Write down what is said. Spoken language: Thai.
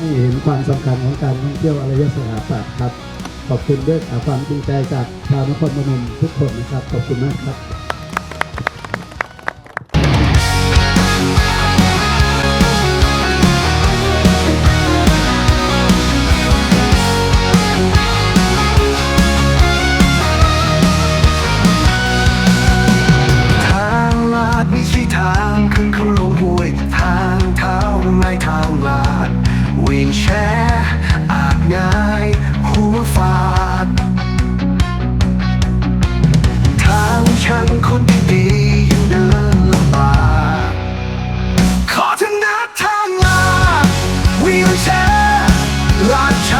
ให้เห็นความสำคัญของการท่องเที่ยวอารยสถาปัตย์ครับขอบคุณด้วยความจริงใจจากชาวนครพนมทุกคนนะครับขอบคุณมากครับทางลาดม่ใช่ทางขึ้นเขาลงห้วยทางเท้าไม่ทางลาด วิ่งแชร์อาจง่ายหัวฟาด ทางชันคนดีๆยังเดินลำบากขอเถอะนะทางลาวิ่งแช่ลาดชั